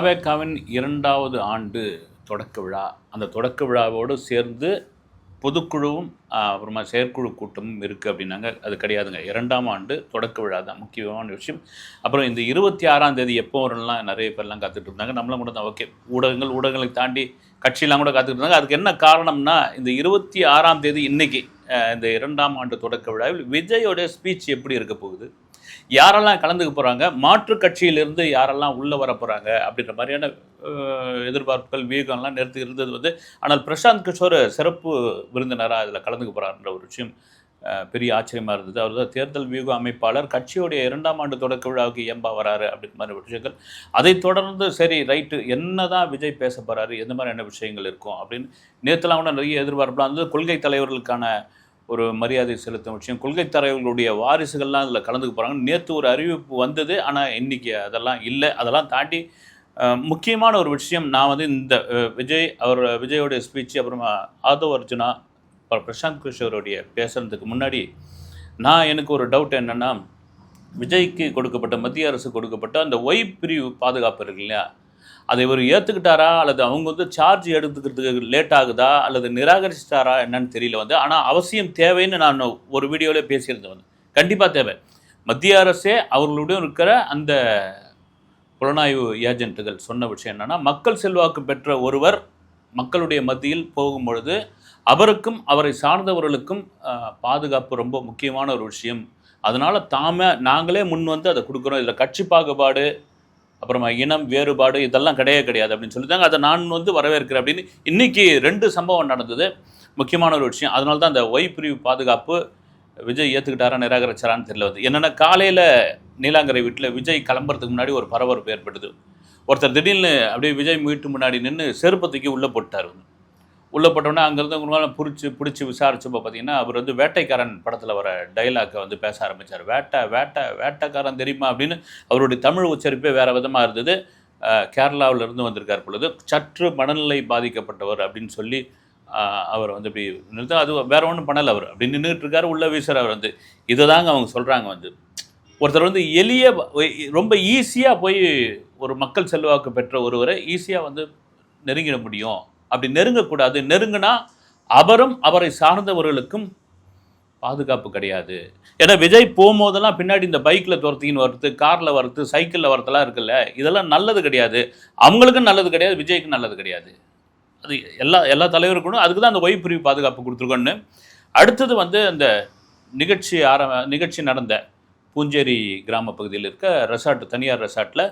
தாவேக்காவின் இரண்டாவது ஆண்டு தொடக்க விழா. அந்த தொடக்க விழாவோடு சேர்ந்து பொதுக்குழுவும் அப்புறமா செயற்குழு கூட்டமும் இருக்குது அப்படின்னாங்க. அது கிடையாதுங்க. இரண்டாம் ஆண்டு தொடக்க விழா தான் முக்கியமான விஷயம். அப்புறம் இந்த இருபத்தி ஆறாம் தேதி எப்போ வரும்லாம் நிறைய பேர்லாம் காத்துட்டு இருந்தாங்க நம்மளும் கூட தான். ஓகே. ஊடகங்கள் ஊடகங்களை தாண்டி கட்சியெலாம் கூட காத்துட்டு இருந்தாங்க அதுக்கு என்ன காரணம்னா இந்த இருபத்தி ஆறாம் தேதி இன்னைக்கு இந்த இரண்டாம் ஆண்டு தொடக்க விழாவில் விஜயோட ஸ்பீச் எப்படி இருக்க போகுது? யாரெல்லாம் கலந்துக்க போகிறாங்க மாற்று கட்சியிலிருந்து யாரெல்லாம் உள்ளே வர போகிறாங்க அப்படின்ற மாதிரியான எதிர்பார்ப்புகள் வியூகம்லாம் நிறுத்தி இருந்தது வந்து ஆனால் பிரசாந்த் கிஷோர் சிறப்பு விருந்தினராக அதில் கலந்துக்க போகிறாருன்ற ஒரு விஷயம் பெரிய ஆச்சரியமாக இருந்தது. அவர் தான் தேர்தல் வியூக அமைப்பாளர் கட்சியுடைய இரண்டாம் ஆண்டு தொடக்க விழாவுக்கு ஏம்பா வராரு அப்படின்ற மாதிரி விஷயங்கள். அதைத் தொடர்ந்து சரி ரைட்டு என்ன தான் விஜய் பேச போகிறாரு எந்த மாதிரியான விஷயங்கள் இருக்கும் அப்படின்னு நேற்றுலாம் கூட நிறைய எதிர்பார்ப்புலாம் இருந்தது. கொள்கை தலைவர்களுக்கான ஒரு மரியாதை செலுத்தும் விஷயம். கொள்கை தலைவர்களுடைய வாரிசுகள்லாம் அதில் கலந்துக்க போகிறாங்க நேற்று ஒரு அறிவிப்பு வந்தது ஆனால் இன்றைக்கி அதெல்லாம் இல்லை. அதெல்லாம் தாண்டி முக்கியமான ஒரு விஷயம் நான் வந்து இந்த விஜய் அவர் விஜயோடைய ஸ்பீச் அப்புறமா ஆதவ் அர்ஜுனா அப்புறம் பிரசாந்த் கிஷோருடைய பேசுறதுக்கு முன்னாடி நான் எனக்கு ஒரு டவுட் என்னென்னா விஜய்க்கு கொடுக்கப்பட்ட மத்திய அரசு கொடுக்கப்பட்ட அந்த ஒய் பிரிவு பாதுகாப்பு இருக்கு இல்லையா? அதை இவர் ஏற்றுக்கிட்டாரா அல்லது அவங்க வந்து சார்ஜ் எடுத்துக்கிறதுக்கு லேட் ஆகுதா? அல்லது நிராகரிச்சிட்டாரா? என்னன்னு தெரியல வந்து. ஆனால் அவசியம் தேவைன்னு நான் ஒரு வீடியோவில் பேசியிருந்தேன் வந்து. கண்டிப்பாக தேவை. மத்திய அரசே அவர்களுடைய இருக்கிற அந்த புலனாய்வு ஏஜென்ட்டுகள் சொன்ன விஷயம் என்னென்னா மக்கள் செல்வாக்கு பெற்ற ஒருவர் மக்களுடைய மத்தியில் போகும் பொழுது அவருக்கும் அவரை சார்ந்தவர்களுக்கும் பாதுகாப்பு ரொம்ப முக்கியமான ஒரு விஷயம். அதனால் தாம நாங்களே முன் வந்து அதை கொடுக்குறோம். இதில் கட்சி பாகுபாடு அப்புறமா இனம் வேறுபாடு இதெல்லாம் கிடையவே கிடையாது அப்படின்னு சொல்லிட்டாங்க. அதை நான் வந்து வரவேற்கிறேன் அப்படின்னு இன்றைக்கி ரெண்டு சம்பவம் நடந்தது. முக்கியமான ஒரு விஷயம். அதனால தான் அந்த ஒய் பிரிவு பாதுகாப்பு விஜய் ஏற்றுக்கிட்டாரா நிராகரிச்சாரான்னு தெரியல வந்து. என்னென்னா காலையில் நீலாங்கரை வீட்டில் விஜய் கிளம்புறதுக்கு முன்னாடி ஒரு பரபரப்பு ஏற்படுது ஒருத்தர் திடீர்னு அப்படியே விஜய் வீட்டு முன்னாடி நின்று செருப்பத்துக்கு உள்ளே போட்டார் வந்து. உள்ளே அங்கேருந்து உங்களால் பிடிச்சி பிடிச்சி விசாரிச்சப்போ பார்த்தீங்கன்னா அவர் வந்து வேட்டைக்காரன் படத்தில் வர டைலாக்கை வந்து பேச ஆரம்பித்தார் வேட்டை வேட்டை வேட்டைக்காரன் தெரியுமா? அப்படின்னு அவருடைய தமிழ் உச்சரிப்பே வேறு விதமாக இருந்தது. கேரளாவிலேருந்து இருந்து வந்திருக்கார் பொழுது சற்று மனநிலை பாதிக்கப்பட்டவர் அப்படின்னு சொல்லி அவர் வந்து இப்படி நிறுத்த அது வேற ஒன்றும் பண்ணலை அவர். அப்படி நின்றுட்டு இருக்காரு உள்ள வீசர் அவர் வந்து. இதை தாங்க அவங்க சொல்கிறாங்க வந்து. ஒருத்தர் வந்து எளிய ரொம்ப ஈஸியாக போய் ஒரு மக்கள் செல்வாக்கு பெற்ற ஒருவரை ஈஸியாக வந்து நெருங்கிட முடியும். அப்படி நெருங்கக்கூடாது. நெருங்கினா அவரும் அவரை சார்ந்தவர்களுக்கும் பாதுகாப்பு கிடையாது. ஏன்னா விஜய் போகும்போதெல்லாம் பின்னாடி இந்த பைக்கில் துரத்தின்னு வரது காரில் வரது சைக்கிளில் வரதெல்லாம் இருக்குல்ல இதெல்லாம் நல்லது கிடையாது. அவங்களுக்கும் நல்லது கிடையாது விஜய்க்கும் நல்லது கிடையாது. அது எல்லா எல்லா தலைவருக்கும் அதுக்கு தான் அந்த ஒய் பிரிவு பாதுகாப்பு கொடுத்துருக்கோன்னு. அடுத்தது வந்து அந்த நிகழ்ச்சி ஆர நிகழ்ச்சி நடந்த பூஞ்சேரி கிராம பகுதியில் இருக்க ரெசார்ட் தனியார் ரெசார்ட்டில்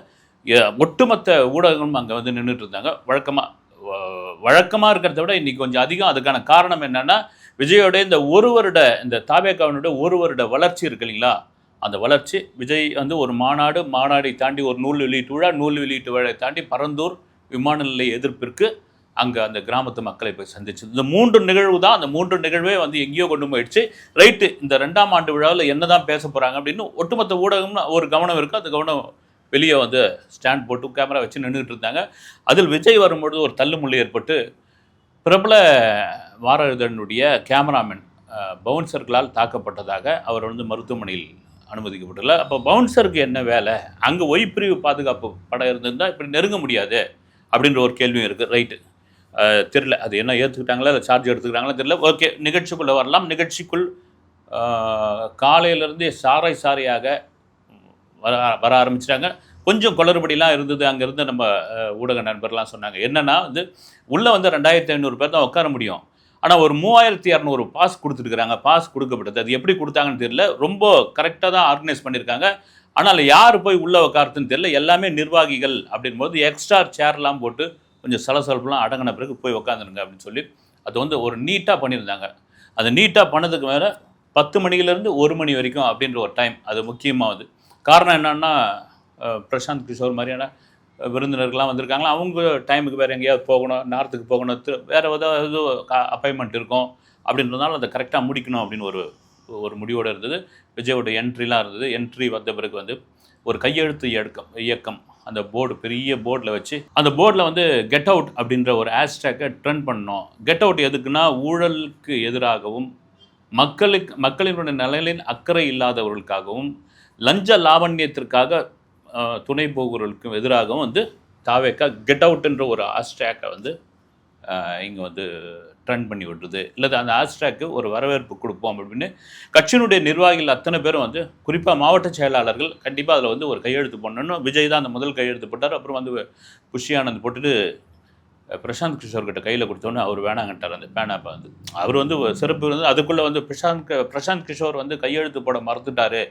ஒட்டுமொத்த ஊடகங்களும் அங்கே வந்து நின்றுட்டு இருந்தாங்க. வழக்கமாக வழக்கமாக இருக்கிறத விட இன்னைக்கு கொஞ்சம் அதிகம். அதுக்கான காரணம் என்னன்னா விஜயோட இந்த ஒரு வருட இந்த தாபேக்காவினுடைய ஒரு வருட வளர்ச்சி இருக்கு இல்லைங்களா? அந்த வளர்ச்சி விஜய் வந்து ஒரு மாநாடு மாநாடை தாண்டி ஒரு நூல் வெளியீட்டு விழா நூல் வெளியீட்டு விழாவை தாண்டி பரந்தூர் விமான நிலைய எதிர்ப்பிற்கு அங்கே அந்த கிராமத்து மக்களை போய் சந்திச்சு இந்த மூன்று நிகழ்வு தான். அந்த மூன்று நிகழ்வே வந்து எங்கேயோ கொண்டு போயிடுச்சு. ரைட்டு இந்த ரெண்டாம் ஆண்டு விழாவில் என்ன தான் பேச போகிறாங்க அப்படின்னு ஒட்டுமொத்த ஊடகம்னு ஒரு கவனம் இருக்குது அந்த கவனம் வெளியே வந்து ஸ்டாண்ட் போட்டு கேமரா வச்சு நின்றுட்டு இருந்தாங்க. அதில் விஜய் வரும்பொழுது ஒரு தள்ளுமுள்ளி ஏற்பட்டு பிரபல வாரதனுடைய கேமராமேன் பவுன்சர்களால் தாக்கப்பட்டதாக அவர் வந்து மருத்துவமனையில் அனுமதிக்கப்பட்டுள்ள அப்போ பவுன்சருக்கு என்ன வேலை? அங்கே ஒய் பிரிவு பாதுகாப்பு படம் இருந்திருந்தால் இப்படி நெருங்க முடியாது அப்படின்ற ஒரு கேள்வியும் இருக்குது ரைட்டு. தெரில அது என்ன ஏற்றுக்கிட்டாங்களா இல்லை சார்ஜ் எடுத்துக்கிட்டாங்களா? தெரில ஓகே. நிகழ்ச்சிக்குள்ளே வரலாம். நிகழ்ச்சிக்குள் காலையிலேருந்தே சாரை சாரையாக வர வர ஆரம்பிச்சிட்டாங்க. கொஞ்சம் குளறுபடிலாம் இருந்தது. அங்கேருந்து நம்ம ஊடக நண்பர்லாம் சொன்னாங்க. என்னென்னா வந்து உள்ளே வந்து ரெண்டாயிரத்தி ஐநூறு பேர் தான் உட்கார முடியும். ஆனால் ஒரு மூவாயிரத்தி இரநூறு பாஸ் கொடுத்துருக்குறாங்க பாஸ் கொடுக்கப்பட்டது. அது எப்படி கொடுத்தாங்கன்னு தெரியல. ரொம்ப கரெக்டாக தான் ஆர்கனைஸ் பண்ணியிருக்காங்க. ஆனால் யார் போய் உள்ளே உட்காருதுன்னு தெரியல. எல்லாமே நிர்வாகிகள் அப்படின்போது எக்ஸ்ட்ரா சேர்லாம் போட்டு கொஞ்சம் சலசலப்புலாம் அடங்கின பிறகு போய் உட்காந்துருங்க அப்படின்னு சொல்லி அது வந்து ஒரு நீட்டாக பண்ணியிருந்தாங்க. அது நீட்டாக பண்ணதுக்கு மேலே பத்து மணிலேருந்து ஒரு மணி வரைக்கும் அப்படின்ற ஒரு டைம் அது முக்கியமாகுது காரணம் என்னன்னா பிரசாந்த் கிஷோர் மாதிரியான விருந்தினர்கள்லாம் வந்திருக்காங்களா? அவங்க டைமுக்கு வேறு எங்கேயாவது போகணும் நார்த்துக்கு போகணும் வேறு ஏதாவது அப்பாயின்மெண்ட் இருக்கும் அப்படின்றதுனால அதை கரெக்டாக முடிக்கணும் அப்படின்னு ஒரு ஒரு முடிவோடு இருந்தது. விஜயோட என்ட்ரிலாம் இருந்தது. என்ட்ரி வந்த பிறகு வந்து ஒரு கையெழுத்து இயக்கம் இயக்கம். அந்த போர்டு பெரிய போர்டில் வச்சு அந்த போர்டில் வந்து கெட் அவுட் அப்படின்ற ஒரு ஹேஷ்டேக்கை ட்ரெண்ட் பண்ணோம். கெட் அவுட் எதுக்குன்னா ஊழலுக்கு எதிராகவும் மக்களுக்கு மக்களினுடைய நலனில் அக்கறை இல்லாதவர்களுக்காகவும் லஞ்ச லாவண்யத்திற்காக துணை போகிறவர்களுக்கும் எதிராகவும் வந்து தாவேக்கா கெட் அவுட்ன்ற ஒரு ஹேஷ்டேக்கை வந்து இங்கே வந்து ட்ரெண்ட் பண்ணி விட்டுருது இல்லை அந்த ஹேஷ்டேக்கு ஒரு வரவேற்பு கொடுப்போம் அப்படின்னு. கட்சியினுடைய நிர்வாகிகள் அத்தனை பேரும் வந்து குறிப்பாக மாவட்ட செயலாளர்கள் கண்டிப்பாக அதில் வந்து ஒரு கையெழுத்து பண்ணணும் விஜய் தான் அந்த முதல் கையெழுத்து போட்டார். அப்புறம் வந்து புஷி ஆனந்த் போட்டுட்டு பிரசாந்த் கிஷோர் கிட்ட கையில் கொடுத்தோன்னே அவர் வேணாங்கட்டார் அந்த பேனாப்பை வந்து. அவர் வந்து சிறப்பு வந்து அதுக்குள்ளே வந்து பிரசாந்த் பிரசாந்த் கிஷோர் வந்து கையெழுத்து போட மறந்துட்டாரு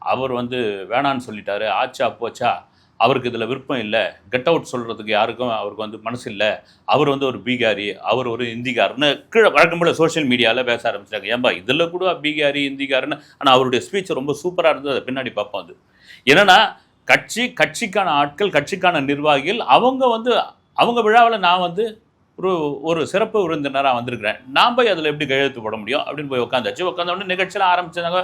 அவர் வந்து வேணான்னு சொல்லிட்டாரு. ஆச்சா போச்சா? அவருக்கு இதில் விருப்பம் இல்லை. கெட் அவுட் சொல்கிறதுக்கு யாருக்கும் அவருக்கு வந்து மனசு இல்லை. அவர் வந்து ஒரு பீகாரி அவர் ஒரு இந்திக்காரன்னு கீழே வழக்கம் போல் சோஷியல் மீடியாவில் பேச ஆரம்பிச்சிட்டாங்க. ஏன்பா இதில் கூட பீகாரி இந்திக்காரன்னு ஆனால் அவருடைய ஸ்பீச் ரொம்ப சூப்பராக இருந்தது. அதை பின்னாடி பார்ப்போம் அது. என்னன்னா கட்சி கட்சிக்கான ஆட்கள் கட்சிக்கான நிர்வாகிகள் அவங்க வந்து அவங்க விழாவில் நான் வந்து ஒரு ஒரு சிறப்பு விருந்தினராக வந்திருக்கிறேன். நான் போய் அதில் எப்படி கையெழுத்து போட முடியும் அப்படின்னு போய் உட்காந்தாச்சு உட்காந்த உடனே நிகழ்ச்சியெல்லாம் ஆரம்பிச்சாங்க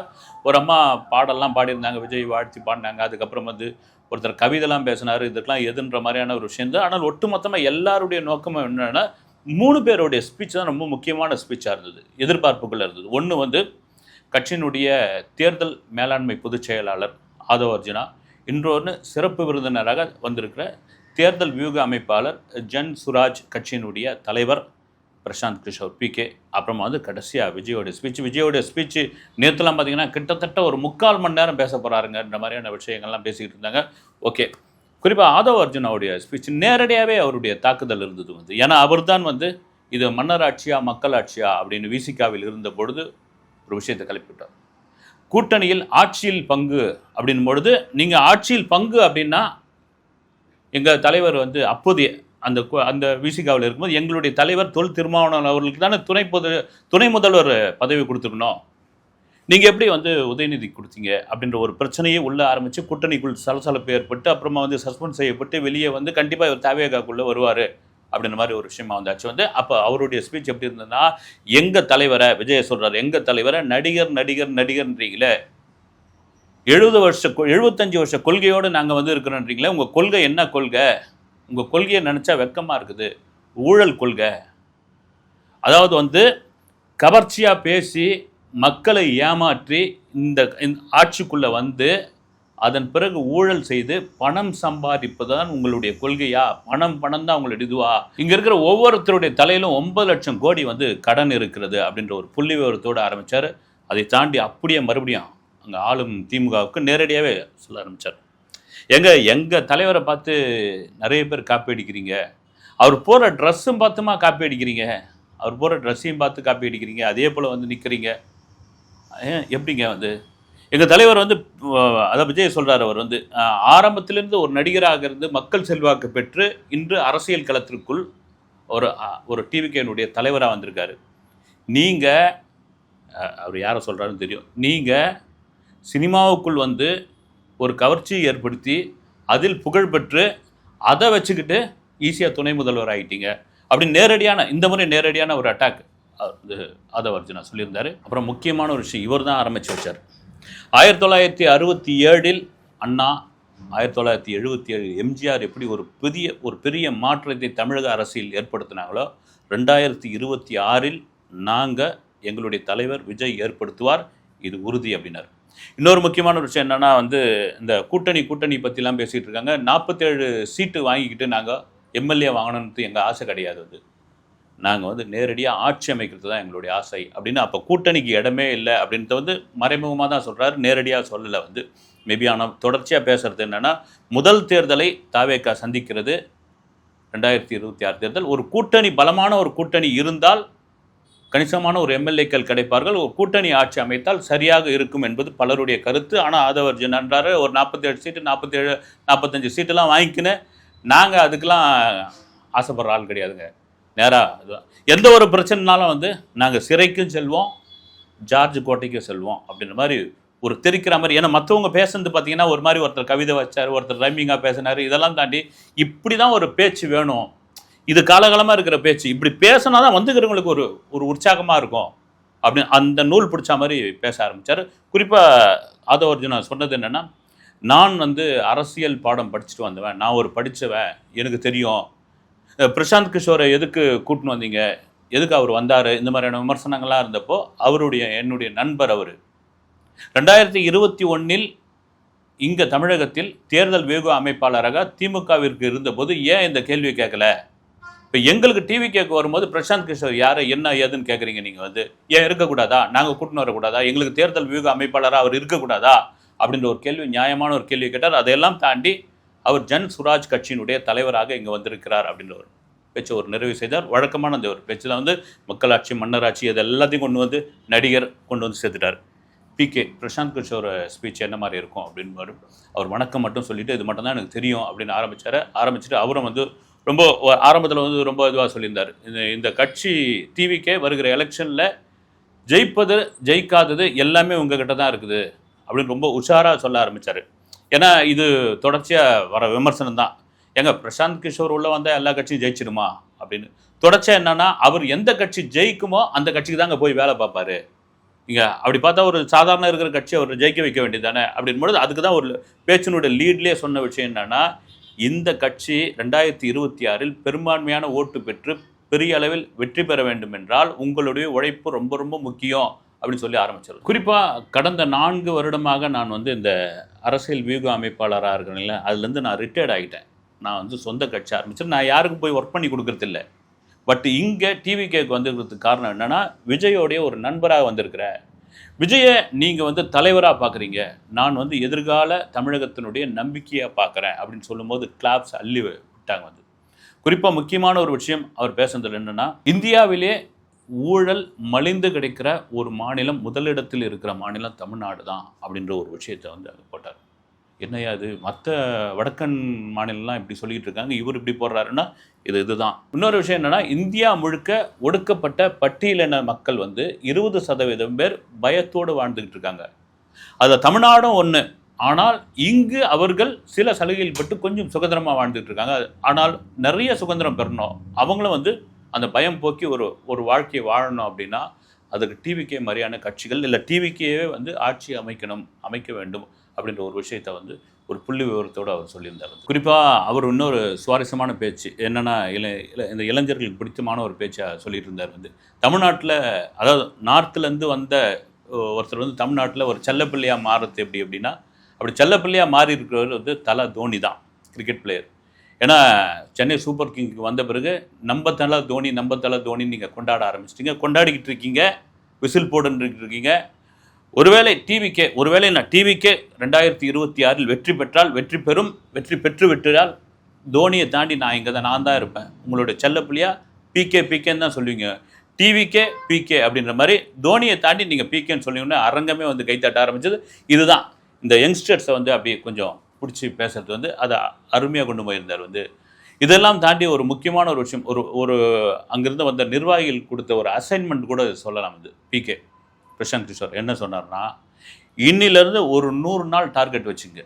ஒரு அம்மா பாடல்லாம் பாடியிருந்தாங்க. விஜய் வாழ்த்தி பாடினாங்க. அதுக்கப்புறம் வந்து ஒருத்தர் கவிதைலாம் பேசினார். இதுக்கெல்லாம் எதுன்ற மாதிரியான ஒரு விஷயம் தான் ஆனால் ஒட்டுமொத்தமாக எல்லாருடைய நோக்கமும் என்னென்னா மூணு பேருடைய ஸ்பீச் தான் ரொம்ப முக்கியமான ஸ்பீச்சாக இருந்தது. எதிர்பார்ப்புகள் இருந்தது. ஒன்று வந்து கட்சியினுடைய தேர்தல் மேலாண்மை பொதுச் செயலாளர் ஆதவ அர்ஜுனா இன்னொன்று சிறப்பு விருந்தினராக வந்திருக்கிற தேர்தல் வியூக அமைப்பாளர் ஜன் சுராஜ் கட்சியினுடைய தலைவர் பிரசாந்த் கிஷோர் பிகே அப்புறமா வந்து கடைசியாக விஜயோடைய ஸ்பீச் விஜயோடைய ஸ்பீச் நேற்றுலாம் பார்த்தீங்கன்னா கிட்டத்தட்ட ஒரு முக்கால் மணி நேரம் பேச போகிறாருங்கன்ற மாதிரியான விஷயங்கள்லாம் பேசிக்கிட்டு இருந்தாங்க. ஓகே. குறிப்பாக ஆதவ் அர்ஜுன் அவருடைய ஸ்பீச் நேரடியாகவே அவருடைய தாக்குதல் இருந்தது வந்து. ஏன்னா அவர்தான் வந்து இது மன்னராட்சியா மக்களாட்சியா அப்படின்னு விசிகாவில் இருந்த பொழுது ஒரு விஷயத்தை கிளப்பிவிட்டார் கூட்டணியில் ஆட்சியில் பங்கு அப்படின் பொழுது நீங்கள் ஆட்சியில் பங்கு அப்படின்னா எங்கள் தலைவர் வந்து அப்போதைய அந்த அந்த விசிகாவில் இருக்கும்போது எங்களுடைய தலைவர் தொல் திருமாவளவன் அவர்களுக்கு தானே துணை பொது துணை முதல்வர் பதவி கொடுத்துருக்கணும். நீங்கள் எப்படி வந்து உதயநிதி கொடுத்தீங்க அப்படின்ற ஒரு பிரச்சனையே உள்ள ஆரம்பித்து கூட்டணிக்குள் சலசலப்பு ஏற்பட்டு அப்புறமா வந்து சஸ்பெண்ட் செய்யப்பட்டு வெளியே வந்து கண்டிப்பாக இவர் தாவேகாக்குள்ளே வருவார் அப்படின்ற மாதிரி ஒரு விஷயமா வந்தாச்சு. வந்து அப்போ அவருடைய ஸ்பீச் எப்படி இருந்ததுன்னா எங்கள் தலைவரை விஜய சொல்கிறார் எங்கள் தலைவரை நடிகர் நடிகர் நடிகர்ன்றீங்களே எழுபது வருஷ எழுபத்தஞ்சு வருஷ கொள்கையோடு நாங்கள் வந்து இருக்கிறோன்றீங்களே உங்கள் கொள்கை என்ன கொள்கை? உங்கள் கொள்கையை நினச்சா வெக்கமாக இருக்குது. ஊழல் கொள்கை. அதாவது வந்து கவர்ச்சியாக பேசி மக்களை ஏமாற்றி இந்த இந்த ஆட்சிக்குள்ளே வந்து அதன் பிறகு ஊழல் செய்து பணம் சம்பாதிப்பது தான் உங்களுடைய கொள்கையா? பணம் பணம் தான் உங்களுடைய இதுவா? இங்கே இருக்கிற ஒவ்வொருத்தருடைய தலையிலும் ஒன்பது லட்சம் கோடி வந்து கடன் இருக்கிறது அப்படின்ற ஒரு புள்ளி விவரத்தோடு ஆரம்பித்தார் அதை தாண்டி அப்படியே மறுபடியும் அங்கே ஆளும் திமுகவுக்கு நேரடியாகவே சொல்ல ஆரம்பித்தார் எங்கள் எங்கள் தலைவரை பார்த்து நிறைய பேர் காப்பி அடிக்கிறீங்க. அவர் போகிற ட்ரெஸ்ஸும் பார்த்துமா காப்பி அடிக்கிறீங்க? அவர் போகிற ட்ரெஸ்ஸையும் பார்த்து காப்பி அடிக்கிறீங்க. அதே போல் வந்து நிற்கிறீங்க எப்படிங்க வந்து? எங்கள் தலைவர் வந்து அதை விஜய் சொல்கிறார் அவர் வந்து. ஆரம்பத்திலேருந்து ஆரம்பத்திலிருந்து ஒரு நடிகராக இருந்து மக்கள் செல்வாக்கு பெற்று இன்று அரசியல் களத்திற்குள் ஒரு ஒரு டிவிகேனுடைய தலைவராக வந்திருக்காரு. நீங்கள் அவர் யாரை சொல்கிறாருன்னு தெரியும். நீங்கள் சினிமாவுக்குள் வந்து ஒரு கவர்ச்சியை ஏற்படுத்தி அதில் புகழ் பெற்று அதை வச்சுக்கிட்டு ஈஸியாக துணை முதல்வர் ஆகிட்டீங்க அப்படி நேரடியான இந்த முறை நேரடியான ஒரு அட்டாக் அது அர்ஜுனா சொல்லியிருந்தார். அப்புறம் முக்கியமான ஒரு விஷயம் இவர் தான் ஆரம்பித்து வச்சார். ஆயிரத்தி தொள்ளாயிரத்தி அறுபத்தி ஏழில் அண்ணா ஆயிரத்தி தொள்ளாயிரத்தி எழுபத்தி ஏழு எம்ஜிஆர் எப்படி ஒரு பெரிய ஒரு பெரிய மாற்றத்தை தமிழக அரசியல் ஏற்படுத்தினாங்களோ ரெண்டாயிரத்தி இருபத்தி ஆறில் நாங்கள் எங்களுடைய தலைவர் விஜய் ஏற்படுத்துவார் இது உறுதி அப்படின்னார். இன்னொரு முக்கியமான ஒரு விஷயம் என்னன்னா வந்து இந்த கூட்டணி கூட்டணி பற்றிலாம் பேசிகிட்டு இருக்காங்க. நாற்பத்தேழு சீட்டு வாங்கிக்கிட்டு நாங்கள் எம்எல்ஏ வாங்கணுன்றது எங்கள் ஆசை கிடையாது அது. நாங்கள் வந்து நேரடியாக ஆட்சி அமைக்கிறது தான் எங்களுடைய ஆசை. அப்படின்னு அப்போ கூட்டணிக்கு இடமே இல்லை அப்படின்றத வந்து மறைமுகமாக தான் சொல்கிறாரு நேரடியாக சொல்லலை வந்து. மேபி ஆனால் தொடர்ச்சியாக பேசுகிறது என்னென்னா முதல் தேர்தலை தாவேக்கா சந்திக்கிறது. ரெண்டாயிரத்தி இருபத்தி ஆறு தேர்தல் ஒரு கூட்டணி பலமான ஒரு கூட்டணி இருந்தால் கணிசமான ஒரு எம்எல்ஏக்கள் கிடைப்பார்கள். ஒரு கூட்டணி ஆட்சி அமைத்தால் சரியாக இருக்கும் என்பது பலருடைய கருத்து. ஆனால் ஆதவர் நன்றாரு ஒரு நாற்பத்தேழு சீட்டு நாற்பத்தேழு நாற்பத்தஞ்சு சீட்டெல்லாம் வாங்கிக்கின்னு நாங்கள் அதுக்கெல்லாம் ஆசைப்படுற ஆள் கிடையாதுங்க. நேராக எந்த ஒரு பிரச்சனைனாலும் வந்து நாங்கள் சிறைக்கும் செல்வோம் ஜார்ஜ் கோட்டைக்கும் செல்வோம் அப்படின்ற மாதிரி ஒரு தெரிக்கிற மாதிரி. ஏன்னா மற்றவங்க பேசுனது பார்த்தீங்கன்னா ஒரு மாதிரி ஒருத்தர் கவிதை வச்சார் ஒருத்தர் ரைமிங்காக பேசினார். இதெல்லாம் தாண்டி இப்படி தான் ஒரு பேச்சு வேணும். இது காலகாலமாக இருக்கிற பேச்சு. இப்படி பேசினா தான் வந்துக்கிறவங்களுக்கு ஒரு ஒரு உற்சாகமாக இருக்கும். அப்படின்னு அந்த நூல் பிடிச்ச மாதிரி பேச ஆரம்பித்தார் குறிப்பாக ஆதவ அர்ஜுனா சொன்னது என்னென்னா நான் வந்து அரசியல் பாடம் படிச்சுட்டு வந்தவன். நான் ஒரு படித்தவன் எனக்கு தெரியும். பிரசாந்த் கிஷோரை எதுக்கு கூட்டின்னு வந்தீங்க? எதுக்கு அவர் வந்தார்? இந்த மாதிரியான விமர்சனங்கள்லாம் இருந்தப்போ அவருடைய என்னுடைய நண்பர் அவர். ரெண்டாயிரத்தி இருபத்தி ஒன்றில் இங்கே தமிழகத்தில் தேர்தல் வேகு அமைப்பாளராக திமுகவிற்கு இருந்தபோது ஏன் இந்த கேள்வி கேட்கல? இப்போ எங்களுக்கு டிவி கேட்க வரும்போது பிரசாந்த் கிஷோர் யார்? என்ன? ஏதுன்னு கேட்குறீங்க நீங்கள் வந்து. ஏன் இருக்கக்கூடாதா? நாங்கள் கூட்டின்னு வரக்கூடாதா? எங்களுக்கு தேர்தல் வியூக அமைப்பாளராக அவர் இருக்கக்கூடாதா? அப்படின்ற ஒரு கேள்வி நியாயமான ஒரு கேள்வி கேட்டார். அதையெல்லாம் தாண்டி அவர் ஜன் சுராஜ் கட்சியினுடைய தலைவராக இங்கே வந்திருக்கிறார் அப்படின்ற ஒரு பேச்சு ஒரு நிறைவு செய்தார். வழக்கமான அந்த ஒரு பேச்சில் வந்து மக்களாட்சி மன்னராட்சி அது எல்லாத்தையும் கொண்டு வந்து நடிகர் கொண்டு வந்து சேர்த்துட்டார். பிகே பிரசாந்த் கிஷோர் ஸ்பீச் என்ன மாதிரி இருக்கும் அப்படின்னு அவர் வணக்கம் மட்டும் சொல்லிவிட்டு இது மட்டும்தான் எனக்கு தெரியும் அப்படின்னு ஆரம்பிச்சார். ஆரம்பிச்சுட்டு அவரும் வந்து ரொம்ப ஆரம்பத்தில் வந்து ரொம்ப இதுவாக சொல்லியிருந்தார். இந்த இந்த கட்சி டிவிக்கே வருகிற எலெக்ஷனில் ஜெயிப்பது ஜெயிக்காதது எல்லாமே உங்ககிட்ட தான் இருக்குது அப்படின்னு ரொம்ப உஷாராக சொல்ல ஆரம்பித்தார் ஏன்னா இது தொடர்ச்சியாக வர விமர்சனம் தான். எங்க பிரசாந்த் கிஷோர் உள்ள வந்தால் எல்லா கட்சியும் ஜெயிச்சிடுமா? அப்படின்னு. தொடர்ச்சியாக என்னன்னா அவர் எந்த கட்சி ஜெயிக்குமோ அந்த கட்சிக்கு தாங்க போய் வேலை பார்ப்பாரு. இங்கே அப்படி பார்த்தா ஒரு சாதாரண இருக்கிற கட்சி அவர் ஜெயிக்க வைக்க வேண்டியது தானே அப்படின்பொழுது அதுக்கு தான் ஒரு பேச்சினுடைய லீட்லேயே சொன்ன விஷயம் என்னன்னா இந்த கட்சி ரெண்டாயிரத்தி இருபத்தி ஆறில் பெரும்பான்மையான ஓட்டு பெற்று பெரிய அளவில் வெற்றி பெற வேண்டும் என்றால் உங்களுடைய உழைப்பு ரொம்ப ரொம்ப முக்கியம் அப்படின்னு சொல்லி ஆரம்பிச்சிடும் குறிப்பாக கடந்த நான்கு வருடமாக நான் வந்து இந்த அரசியல் வியூக அமைப்பாளராக இருக்கிறேன்ல அதுலேருந்து நான் ரிட்டையர்ட் ஆகிட்டேன் நான் வந்து சொந்த கட்சி ஆரம்பித்தேன் நான் யாருக்கும் போய் ஒர்க் பண்ணி கொடுக்கறதில்ல. பட் இங்கே டிவி கேக்கு வந்திருக்கிறதுக்கு காரணம் என்னென்னா விஜயோடைய ஒரு நண்பராக வந்திருக்கிறேன் விஜயை நீங்கள் வந்து தலைவராக பார்க்குறீங்க நான் வந்து எதிர்கால தமிழகத்தினுடைய நம்பிக்கையாக பார்க்குறேன் அப்படின்னு சொல்லும்போது கிளாப்ஸ் அள்ளி விட்டாங்க வந்து. குறிப்பாக முக்கியமான ஒரு விஷயம் அவர் பேசுனதுல என்னென்னா இந்தியாவிலே ஊழல் மலிந்து கிடைக்கிற ஒரு மாநிலம் முதலிடத்தில் இருக்கிற மாநிலம் தமிழ்நாடு தான் அப்படின்ற ஒரு விஷயத்தை வந்து அது போட்டார். என்னையா அது மற்ற வடக்கன் மாநிலம்லாம் இப்படி சொல்லிட்டு இருக்காங்க. இவர் இப்படி போடுறாருன்னா இது இதுதான். இன்னொரு விஷயம் என்னன்னா இந்தியா முழுக்க ஒடுக்கப்பட்ட பட்டியலின மக்கள் வந்து இருபது சதவீதம் பேர் பயத்தோடு வாழ்ந்துக்கிட்டு இருக்காங்க. அதில் தமிழ்நாடும் ஒன்று ஆனால் இங்கு அவர்கள் சில சலுகையில் பட்டு கொஞ்சம் சுதந்திரமாக வாழ்ந்துட்டு இருக்காங்க. ஆனால் நிறைய சுதந்திரம் பெறணும். அவங்களும் வந்து அந்த பயம் போக்கி ஒரு ஒரு வாழ்க்கையை வாழணும் அப்படின்னா அதுக்கு டிவிக்கே மாதிரியான கட்சிகள் இல்லை டிவிக்கேவே வந்து ஆட்சி அமைக்கணும் அமைக்க வேண்டும். அப்படின்ற ஒரு விஷயத்தை வந்து ஒரு புள்ளி விவரத்தோடு அவர் சொல்லியிருந்தார் குறிப்பாக அவர் இன்னொரு சுவாரஸ்யமான பேச்சு என்னென்னா இளை இள- இந்த இளைஞர்களுக்கு பிடித்தமான ஒரு பேச்சை சொல்லிட்டு இருந்தார் வந்து. தமிழ்நாட்டில் அதாவது நார்த்துலேருந்து வந்த ஒருத்தர் வந்து தமிழ்நாட்டில் ஒரு செல்லப்பிள்ளையாக மாறுறது எப்படி அப்படின்னா அப்படி செல்லப்பிள்ளையாக மாறி இருக்கிறவர் வந்து தலை தோனி தான் கிரிக்கெட் பிளேயர். ஏன்னா சென்னை சூப்பர் கிங்க்கு வந்த பிறகு நம்ம தலை தோனி நம்ம தலை தோனி நீங்கள் கொண்டாட ஆரம்பிச்சிட்டிங்க. கொண்டாடிக்கிட்டு இருக்கீங்க விசில் போடுன்னு இருக்கீங்க. ஒருவேளை டிவிக்கே ஒருவேளை நான் டிவிக்கே ரெண்டாயிரத்தி இருபத்தி ஆறில் வெற்றி பெற்றால் வெற்றி பெறும் வெற்றி பெற்று விட்டால் தோனியை தாண்டி நான் இங்கே தான் நான் தான் இருப்பேன். உங்களுடைய செல்லப்பிள்ளையா பிகே பிகேன்னு தான் சொல்லுவீங்க. டிவிக்கே பிகே அப்படின்ற மாதிரி தோனியை தாண்டி நீங்கள் பிகேன்னு சொன்னீங்கன்னா அரங்கமே வந்து கைத்தட்ட ஆரம்பிச்சது. இதுதான். இந்த யங்ஸ்டர்ஸை வந்து அப்படியே கொஞ்சம் பிடிச்சி பேசுறது வந்து அதை அருமையாக கொண்டு போயிருந்தார் வந்து. இதெல்லாம் தாண்டி ஒரு முக்கியமான ஒரு விஷயம் ஒரு ஒரு அங்கிருந்து வந்த நிர்வாகிகள் கொடுத்த ஒரு அசைன்மெண்ட் கூட சொல்லலாம் வந்து பிகே பிரசாந்த் கிஷோர் என்ன சொன்னார்னா இன்னிலேருந்து ஒரு நூறு நாள் டார்கெட் வச்சுங்க.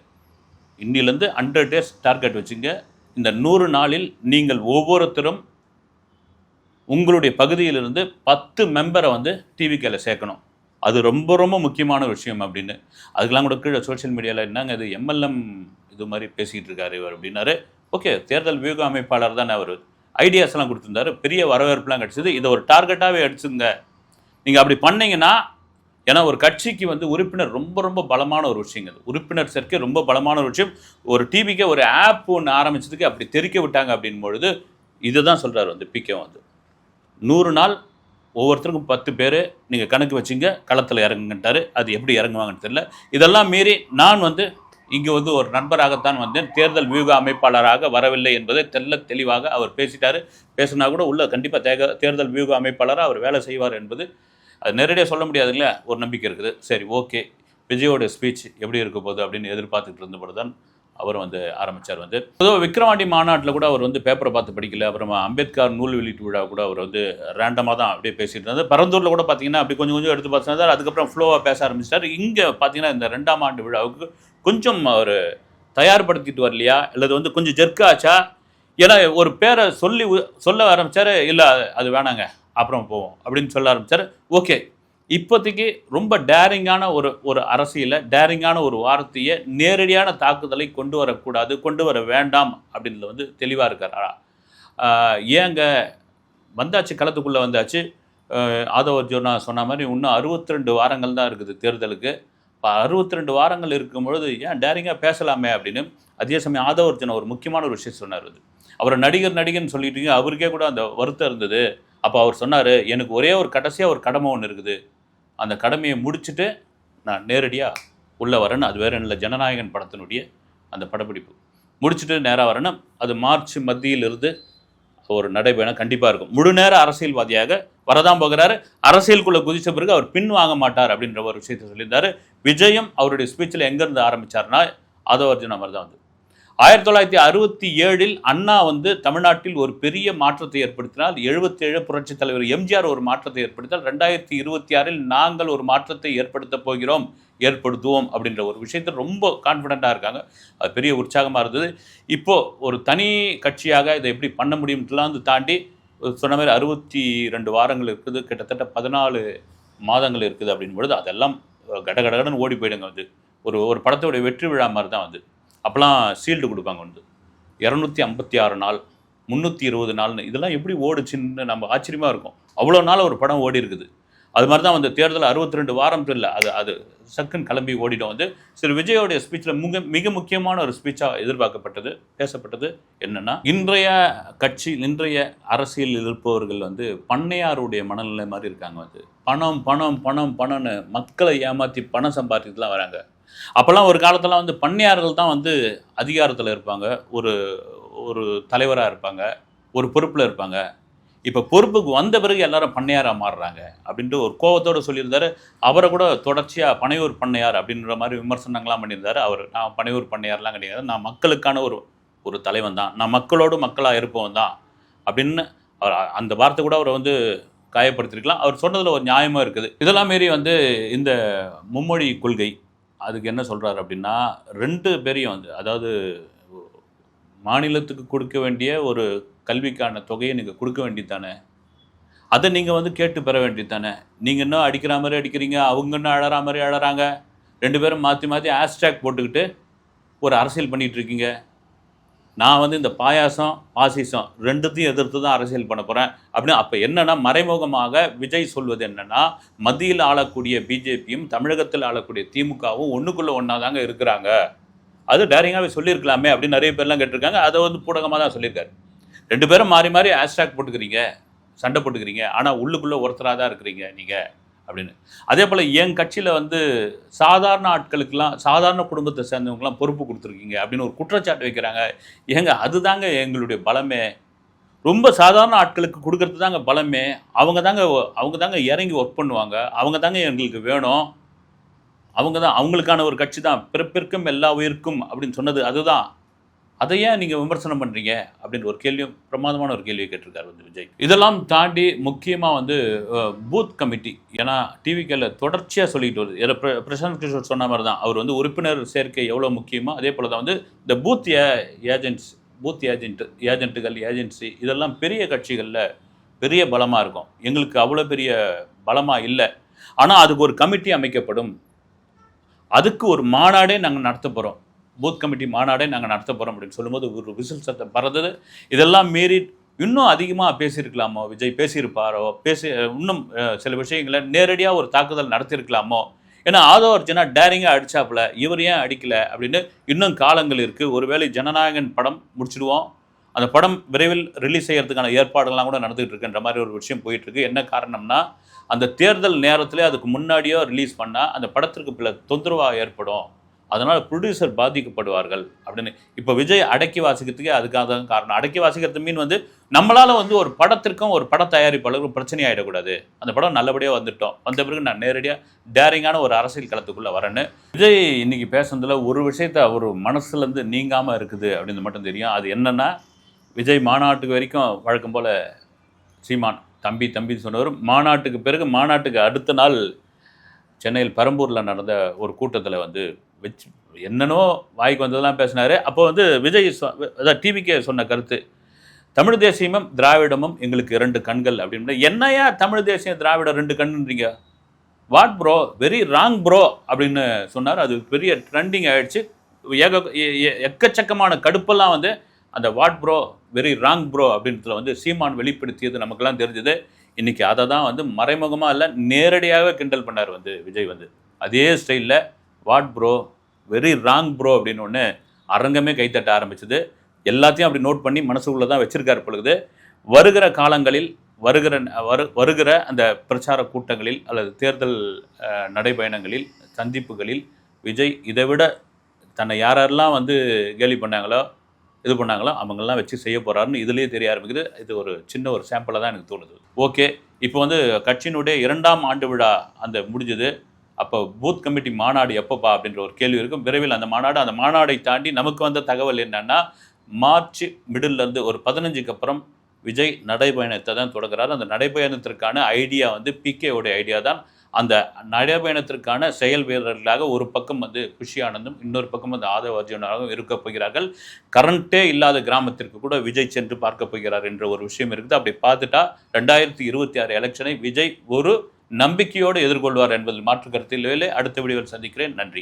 இன்னிலேருந்து ஹண்ட்ரட் டேஸ் டார்கெட் வச்சுங்க. இந்த நூறு நாளில் நீங்கள் ஒவ்வொருத்தரும் உங்களுடைய பகுதியிலிருந்து பத்து மெம்பரை வந்து டிவிக்கேல சேர்க்கணும். அது ரொம்ப ரொம்ப முக்கியமான விஷயம் அப்படின்னு. அதுக்கெல்லாம் கூட கீழே சோஷியல் மீடியாவில் என்னங்க இது எம்எல்எம் இது மாதிரி பேசிக்கிட்டு இருக்காரு இவர் அப்படின்னாரு. ஓகே தேர்தல் வியூக அமைப்பாளர் தானே அவர். ஐடியாஸ்லாம் கொடுத்துருந்தாரு. பெரிய வரவேற்புலாம் கிடச்சிது. இதை ஒரு டார்கெட்டாகவே அடிச்சுங்க நீங்கள் அப்படி பண்ணீங்கன்னா ஏன்னா ஒரு கட்சிக்கு வந்து உறுப்பினர் ரொம்ப ரொம்ப பலமான ஒரு விஷயங்க அது உறுப்பினர் சேர்க்கை ரொம்ப பலமான ஒரு விஷயம். ஒரு டிவிக்கே ஒரு ஆப் ஒன்று ஆரம்பிச்சதுக்கு அப்படி தெரிக்க விட்டாங்க அப்படின் பொழுது இதுதான் சொல்கிறார் வந்து பிகே வந்து. நூறு நாள் ஒவ்வொருத்தருக்கும் பத்து பேர் நீங்கள் கணக்கு வச்சுங்க களத்தில் இறங்குங்கன்ட்டார். அது எப்படி இறங்குவாங்கன்னு தெரியல. இதெல்லாம் மீறி நான் வந்து இங்கே வந்து ஒரு நண்பராகத்தான் வந்தேன். தேர்தல் வியூக அமைப்பாளராக வரவில்லை என்பதை தெல்ல தெளிவாக அவர் பேசிட்டார். பேசினா கூட உள்ள கண்டிப்பாக தேக தேர்தல் வியூக அமைப்பாளராக அவர் வேலை செய்வார் என்பது அது நேரடியாக சொல்ல முடியாது இல்லையா ஒரு நம்பிக்கை இருக்குது. சரி ஓகே. விஜயோட ஸ்பீச் எப்படி இருக்க போகுது அப்படின்னு எதிர்பார்த்துட்டு இருந்தபோது தான் அவர் வந்து ஆரம்பித்தார் வந்து. பொதுவாக விக்ரவாண்டி மாநாட்டில் கூட அவர் வந்து பேப்பரை பார்த்து படிக்கல. அப்புறமா அம்பேத்கர் நூல் வெளியீட்டு விழா கூட அவர் வந்து ரேண்டமாக தான் அப்படியே பேசிட்டு இருந்தார். பரந்தூரில் கூட பார்த்தீங்கன்னா அப்படி கொஞ்சம் கொஞ்சம் எடுத்து பார்த்துருந்தார் அதுக்கப்புறம் ஃப்ளோவாக பேச ஆரம்பிச்சிட்டார். இங்கே பார்த்தீங்கன்னா இந்த ரெண்டாம் ஆண்டு விழாவுக்கு கொஞ்சம் அவர் தயார்படுத்திட்டு வரலையா? அல்லது வந்து கொஞ்சம் ஜெர்க்காச்சா ஏன்னா ஒரு பேரை சொல்லி சொல்ல ஆரம்பிச்சாரு. இல்லை அது வேணாங்க. அப்புறம் போவோம் அப்படின்னு சொல்ல ஆரம்பித்தார் ஓகே இப்போதைக்கு ரொம்ப டேரிங்கான ஒரு ஒரு அரசியலை டேரிங்கான ஒரு வார்த்தையை நேரடியான தாக்குதலை கொண்டு வரக்கூடாது கொண்டு வர வேண்டாம் அப்படின்றத வந்து தெளிவாக இருக்காரா. ஏங்க வந்தாச்சு களத்துக்குள்ளே வந்தாச்சு? ஆஹ் ஆதவ சொன்ன மாதிரி இன்னும் அறுபத்தி ரெண்டு வாரங்கள் தான் இருக்குது தேர்தலுக்கு. இப்போ அறுபத்தி ரெண்டு வாரங்கள் இருக்கும் பொழுது ஏன் டேரிங்காக பேசலாமே? அப்படின்னு அதே சமயம் ஆதவர்ஜன ஒரு முக்கியமான ஒரு விஷயம் சொன்னார் அது. அவர் நடிகர் நடிகர்னு சொல்லிட்டீங்க அவருக்கே கூட அந்த வருத்தம் இருந்தது. அப்போ அவர் சொன்னார் எனக்கு ஒரே ஒரு கடைசியாக ஒரு கடமை ஒன்று இருக்குது. அந்த கடமையை முடிச்சுட்டு நான் நேரடியாக உள்ளே வரேன்னு அது வேறு இல்லை ஜனநாயகன் படத்தினுடைய அந்த படப்பிடிப்பு. முடிச்சுட்டு நேராக வரேன்னு அது மார்ச் மத்தியில் இருந்து ஒரு நடைபயணம் கண்டிப்பாக இருக்கும். முழு நேர அரசியல்வாதியாக வரதான் போகிறாரு. அரசியலுக்குள்ளே குதித்த பிறகு அவர் பின் வாங்க மாட்டார் அப்படின்ற ஒரு விஷயத்தை சொல்லியிருந்தார். விஜயம் அவருடைய ஸ்பீச்சில் எங்கேருந்து ஆரம்பிச்சார்னா ஆதவர்ஜுன் அவர் தான் வந்து. ஆயிரத்தி தொள்ளாயிரத்தி அறுபத்தி ஏழில் அண்ணா வந்து தமிழ்நாட்டில் ஒரு பெரிய மாற்றத்தை ஏற்படுத்தினால் எழுபத்தேழு புரட்சித் தலைவர் எம்ஜிஆர் ஒரு மாற்றத்தை ஏற்படுத்தினால் ரெண்டாயிரத்தி இருபத்தி ஆறில் நாங்கள் ஒரு மாற்றத்தை ஏற்படுத்த போகிறோம் ஏற்படுத்துவோம் அப்படின்ற ஒரு விஷயத்தில் ரொம்ப கான்ஃபிடண்ட்டாக இருக்காங்க. அது பெரிய உற்சாகமாக இருந்தது. இப்போது ஒரு தனி கட்சியாக இதை எப்படி பண்ண முடியும்ட்டுலாம் வந்து தாண்டி சொன்ன மாதிரி அறுபத்தி ரெண்டு வாரங்கள் இருக்குது கிட்டத்தட்ட பதினாலு மாதங்கள் இருக்குது அப்படின் பொழுது அதெல்லாம் கடகடகடன் ஓடி போயிடுங்க வந்து ஒரு ஒரு படத்தோடைய வெற்றி விழா மாதிரி தான் வந்து அப்போலாம் சீல்டு கொடுப்பாங்க வந்து இரநூத்தி ஐம்பத்தி ஆறு நாள் முந்நூற்றி இருபது நாள்னு. இதெல்லாம் எப்படி ஓடுச்சுன்னு நம்ம ஆச்சரியமாக இருக்கும். அவ்வளோ நாள் ஒரு படம் ஓடி இருக்குது. அது மாதிரி தான் வந்து தேர்தல் அறுபத்தி ரெண்டு வாரம் தெரியல. அது அது சக்குன்னு கிளம்பி ஓடிடும். வந்து சரி விஜயோடைய ஸ்பீச்சில் மிக மிக முக்கியமான ஒரு ஸ்பீச்சாக எதிர்பார்க்கப்பட்டது பேசப்பட்டது என்னென்னா இன்றைய கட்சி இன்றைய அரசியலில் இருப்பவர்கள் வந்து பண்ணையாருடைய மனநிலை மாதிரி இருக்காங்க வந்து. பணம் பணம் பணம் பணம்னு மக்களை ஏமாற்றி பணம் சம்பாதிக்கிறதுலாம் வராங்க. அப்போல்லாம் ஒரு காலத்துலாம் வந்து பண்ணையார்கள் தான் வந்து அதிகாரத்தில் இருப்பாங்க. ஒரு ஒரு தலைவராக இருப்பாங்க. ஒரு பொறுப்பில் இருப்பாங்க. இப்போ பொறுப்புக்கு வந்த பிறகு எல்லாரும் பண்ணையாராக மாறுறாங்க அப்படின்ட்டு ஒரு கோவத்தோடு சொல்லியிருந்தாரு. அவரை கூட தொடர்ச்சியாக பனையூர் பண்ணையார் அப்படின்ற மாதிரி விமர்சனங்கள்லாம் பண்ணியிருந்தாரு. அவர் நான் பனையூர் பண்ணையார்லாம் கிடையாது. நான் மக்களுக்கான ஒரு ஒரு தலைவன் தான். நான் மக்களோடு மக்களாக இருப்பவன் தான் அப்படின்னு அவர் அந்த வார்த்தை கூட அவரை வந்து காயப்படுத்திருக்கலாம் அவர் சொன்னதில் ஒரு நியாயமாக இருக்குது. இதெல்லாம் மீறி வந்து இந்த மும்மொழி கொள்கை அதுக்கு என்ன சொல்கிறாரு அப்படின்னா ரெண்டு பேரையும் வந்து அதாவது மாநிலத்துக்கு கொடுக்க வேண்டிய ஒரு கல்விக்கான தொகையை நீங்கள் கொடுக்க வேண்டியது தானே அதை நீங்கள் வந்து கேட்டு பெற வேண்டியது தானே நீங்கள் இன்னும் அடிக்கிற மாதிரி அடிக்கிறீங்க? அவங்க இன்னும் அழற மாதிரி அழகிறாங்க ரெண்டு பேரும் மாற்றி மாற்றி ஹேஷ்டேக் போட்டுக்கிட்டு ஒரு அரசியல் பண்ணிகிட்டு இருக்கீங்க. நான் வந்து இந்த பாயாசம் பாசிசம் ரெண்டுத்தையும் எதிர்த்து தான் அரசியல் பண்ண போகிறேன் அப்படின்னு அப்போ என்னென்னா மறைமுகமாக விஜய் சொல்வது என்னென்னா மத்தியில் ஆளக்கூடிய பிஜேபியும் தமிழகத்தில் ஆளக்கூடிய திமுகவும் ஒன்றுக்குள்ளே ஒன்றா தாங்க இருக்கிறாங்க. அது டேரிங்காகவே சொல்லியிருக்கலாமே அப்படின்னு நிறைய பேர்லாம் கேட்டிருக்காங்க. அதை வந்து பூடகமாக தான் சொல்லியிருக்காரு. ரெண்டு பேரும் மாறி மாறி ஹேஷ்டாக் போட்டுக்கிறீங்க சண்டை போட்டுக்கிறீங்க. ஆனால் உள்ளுக்குள்ளே ஒருத்தராக தான் இருக்கிறீங்க நீங்கள் அப்படின்னு. அதே போல் என் கட்சியில் வந்து சாதாரண ஆட்களுக்கெல்லாம் சாதாரண குடும்பத்தை சேர்ந்தவங்கலாம் பொறுப்பு கொடுத்துருக்கீங்க அப்படின்னு ஒரு குற்றச்சாட்டு வைக்கிறாங்க. ஏங்க அதுதாங்க எங்களுடைய பலமே. ரொம்ப சாதாரண ஆட்களுக்கு கொடுக்கறது தாங்க பலமே. அவங்க தாங்க அவங்க தாங்க இறங்கி ஒர்க் பண்ணுவாங்க. அவங்க தாங்க எங்களுக்கு வேணும். அவங்க தான் அவங்களுக்கான ஒரு கட்சி தான். பிறப்பிற்கும் எல்லா உயிருக்கும் அப்படின்னு சொன்னது அதுதான். அதை ஏன் நீங்கள் விமர்சனம் பண்ணுறீங்க அப்படின்ற ஒரு கேள்வியும் பிரமாதமான ஒரு கேள்வியை கேட்டிருக்காரு வந்து விஜய். இதெல்லாம் தாண்டி முக்கியமாக வந்து பூத் கமிட்டி. ஏன்னா டிவிக்கில் தொடர்ச்சியாக சொல்லிட்டு வருது. ஏதோ பிர- பிரசாந்த் கிஷோர் சொன்ன மாதிரி தான். அவர் வந்து உறுப்பினர் சேர்க்கை எவ்வளோ முக்கியமோ அதே போல் தான் வந்து இந்த பூத் ஏஜென்ட்ஸ் பூத் ஏஜென்ட் ஏஜென்ட்டுகள் ஏஜென்சி இதெல்லாம் பெரிய கட்சிகளில் பெரிய பலமாக இருக்கும். எங்களுக்கு அவ்வளோ பெரிய பலமாக இல்லை. ஆனால் அதுக்கு ஒரு கமிட்டி அமைக்கப்படும். அதுக்கு ஒரு மாநாடே நாங்கள் நடத்த போகிறோம் பூத் கமிட்டி மாநாடே நாங்கள் நடத்த போகிறோம் அப்படின்னு சொல்லும்போது ஒரு விசில் சத்தம் பறந்தது. இதெல்லாம் மீறி இன்னும் அதிகமாக பேசியிருக்கலாமோ விஜய் பேசியிருப்பாரோ பேசி இன்னும் சில விஷயங்களை நேரடியாக ஒரு தாக்குதல் நடத்தியிருக்கலாமோ? ஏன்னா ஆதோ அர்ஜுனா டேரிங்காக அடித்தாப்புல இவர் ஏன் அடிக்கலை அப்படின்னு இன்னும் காலங்கள் இருக்குது ஒருவேளை ஜனநாயகன் படம் முடிச்சிடுவோம். அந்த படம் விரைவில் ரிலீஸ் செய்கிறதுக்கான ஏற்பாடுகள்லாம் கூட நடந்துகிட்டு இருக்குன்ற மாதிரி ஒரு விஷயம் போயிட்டுருக்கு. என்ன காரணம்னா அந்த தேர்தல் நேரத்திலே அதுக்கு முன்னாடியோ ரிலீஸ் பண்ணால் அந்த படத்திற்கு பல தொந்தரவாக ஏற்படும். அதனால் ப்ரொடியூசர் பாதிக்கப்படுவார்கள் அப்படின்னு. இப்போ விஜய் அடக்கி வாசிக்கிறதுக்கே அதுக்காக தான் காரணம். அடக்கி வாசிக்கிறது மீன் வந்து நம்மளால் வந்து ஒரு படத்திற்கும் ஒரு பட தயாரிப்பாளருக்கும் பிரச்சனை ஆகிடக்கூடாது அந்த படம் நல்லபடியாக வந்துட்டோம். வந்த பிறகு நான் நேரடியாக டேரிங்கான ஒரு அரசியல் களத்துக்குள்ளே வரேன்னு. விஜய் இன்னைக்கு பேசுனதில் ஒரு விஷயத்த அவர் மனசுலேருந்து நீங்காமல் இருக்குது அப்படின்னு மட்டும் தெரியும். அது என்னென்னா விஜய் மாநாட்டுக்கு வரைக்கும் வழக்கம் போல் சீமான் தம்பி தம்பின்னு சொன்னவர் மாநாட்டுக்கு பிறகு மாநாட்டுக்கு அடுத்த நாள் சென்னையில் பெரம்பூரில் நடந்த ஒரு கூட்டத்தில் வந்து வச்சு என்னனோ வாய்க்கு வந்ததெல்லாம் பேசினார். அப்போ வந்து விஜய் அதான் டிவிக்கே சொன்ன கருத்து. தமிழ் தேசியமும் திராவிடமும் எங்களுக்கு இரண்டு கண்கள் அப்படின்னு என்னையா தமிழ் தேசியம் திராவிடம் ரெண்டு கண்ணுன்றீங்க? What bro very wrong bro அப்படின்னு சொன்னார். அது பெரிய ட்ரெண்டிங் ஆகிடுச்சு ஏக எ- எ- எக்கச்சக்கமான கடுப்பெல்லாம் வந்து அந்த what bro very wrong bro அப்படின்றதுல வந்து சீமான் வெளிப்படுத்தியது நமக்கெல்லாம் தெரிஞ்சது. இன்றைக்கி அதை தான் வந்து மறைமுகமாக இல்லை நேரடியாகவே கிண்டல் பண்ணார் வந்து விஜய் வந்து. அதே ஸ்டைலில் what bro? Very wrong bro அப்படின்னு ஒன்று அரங்கமே கைத்தட்ட ஆரம்பிச்சது. எல்லாத்தையும் அப்படி நோட் பண்ணி மனசுக்குள்ளே தான் வச்சிருக்காரு பொழுது வருகிற காலங்களில் வருகிற வரு வருகிற அந்த பிரச்சார கூட்டங்களில் அல்லது தேர்தல் நடைபயணங்களில் சந்திப்புகளில் விஜய் இதை விட தன்னை யாரெல்லாம் வந்து கேலி பண்ணாங்களோ இது பண்ணாங்களோ அவங்கெல்லாம் வச்சு செய்ய போகிறாருன்னு இதுலேயே தெரிய ஆரம்பிக்குது. இது ஒரு சின்ன ஒரு சாம்பிளாக தான் எனக்கு தோணுது. ஓகே இப்போ வந்து கட்சியினுடைய இரண்டாம் ஆண்டு விழா அந்த முடிஞ்சது. அப்போ பூத் கமிட்டி மாநாடு எப்பப்பா அப்படின்ற ஒரு கேள்வி இருக்கும். விரைவில் அந்த மாநாடு அந்த மாநாடை தாண்டி நமக்கு வந்த தகவல் என்னன்னா மார்ச் மிடில்லேருந்து ஒரு பதினஞ்சுக்கு அப்புறம் விஜய் நடைபயணத்தை தான் தொடங்குறாரு. அந்த நடைபயணத்திற்கான ஐடியா வந்து பிகேவுடைய ஐடியா தான். அந்த நடைபயணத்திற்கான செயல் வீரர்களாக ஒரு பக்கம் வந்து குஷி ஆனந்தும் இன்னொரு பக்கம் வந்து ஆதவ அர்ஜுனாகவும் இருக்க போகிறார்கள். கரண்ட்டே இல்லாத கிராமத்திற்கு கூட விஜய் சென்று பார்க்க போகிறார் என்ற ஒரு விஷயம் இருக்குது. அப்படி பார்த்துட்டா ரெண்டாயிரத்தி இருபத்தி ஆறு எலெக்ஷனை விஜய் ஒரு நம்பிக்கையோடு எதிர்கொள்வார் என்பதில் மாற்று கருத்தில் அடுத்த வீடியோவில் சந்திக்கிறேன். நன்றி.